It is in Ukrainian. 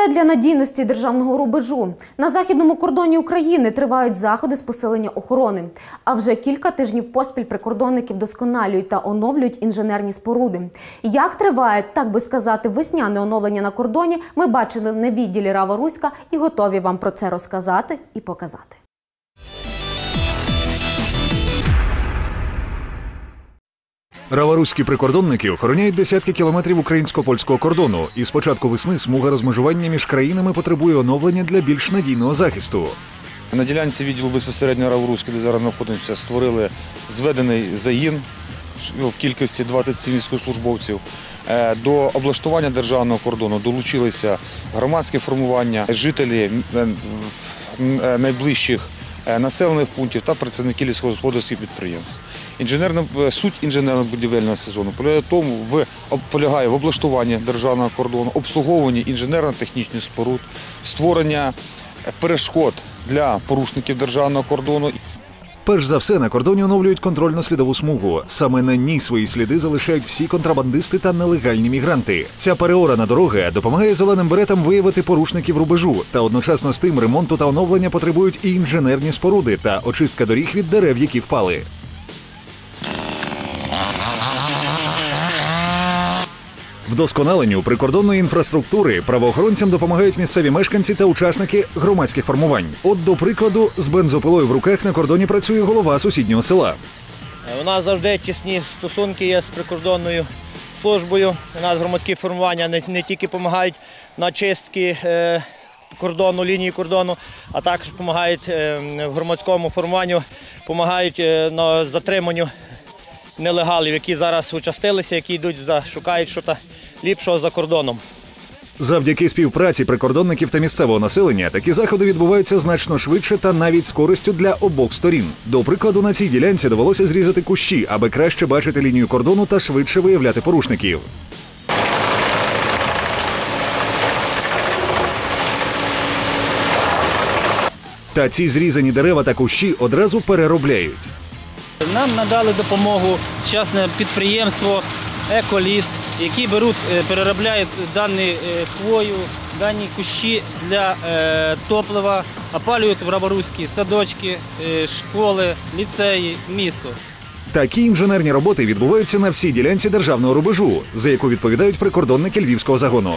Все для надійності державного рубежу. На західному кордоні України тривають заходи з посилення охорони. А вже кілька тижнів поспіль прикордонників вдосконалюють та оновлюють інженерні споруди. Як триває, так би сказати, весняне оновлення на кордоні, ми бачили на відділі Рава Руська і готові вам про це розказати і показати. Раваруські прикордонники охороняють десятки кілометрів українсько-польського кордону, і з початку весни смуга розмежування між країнами потребує оновлення для більш надійного захисту. На ділянці відділу безпосередньо Равруська, де зараз знаходимося, створили зведений загін в кількості 27 військовослужбовців. Е, До облаштування державного кордону долучилися громадські формування, жителі е, е, найближчих населених пунктів та працівники лісогосподарських підприємств. Інженерна е, суть інженерно-будівельного сезону полягає в тому, в полягає в облаштуванні державного кордону, обслуговуванні інженерно-технічних споруд, створення е, перешкод для порушників державного кордону. Перш за все на кордоні оновлюють контрольно-слідову смугу. Саме на ній свої сліди залишають всі контрабандисти та нелегальні мігранти. Ця переорана дороги допомагає зеленим беретам виявити порушників рубежу. Та одночасно з тим ремонту та оновлення потребують і інженерні споруди та очистка доріг від дерев, які впали. Вдосконаленню прикордонної інфраструктури правоохоронцям допомагають місцеві мешканці та учасники громадських формувань. От, до прикладу, з бензопилою в руках на кордоні працює голова сусіднього села. У нас завжди тісні стосунки є з прикордонною службою. У нас громадські формування не, не тільки допомагають на чистки е, кордону, лінії кордону, а також допомагають е, в громадському формуванню, допомагають е, на затриманню нелегалів, які зараз участилися, які йдуть за шукають щось ліпшого за кордоном. Завдяки співпраці прикордонників та місцевого населення такі заходи відбуваються значно швидше та навіть з користю для обох сторін. До прикладу, на цій ділянці довелося зрізати кущі, аби краще бачити лінію кордону та швидше виявляти порушників. Та ці зрізані дерева та кущі одразу переробляють. Нам надали допомогу частне підприємство Еколіс, які беруть, е, переробляють дані е, хвою, дані кущі для е, топлива, опалюють в Раборуські садочки, школи, ліцеї, місто. Такі інженерні роботи відбуваються на всій ділянці державного рубежу, за яку відповідають прикордонники львівського загону.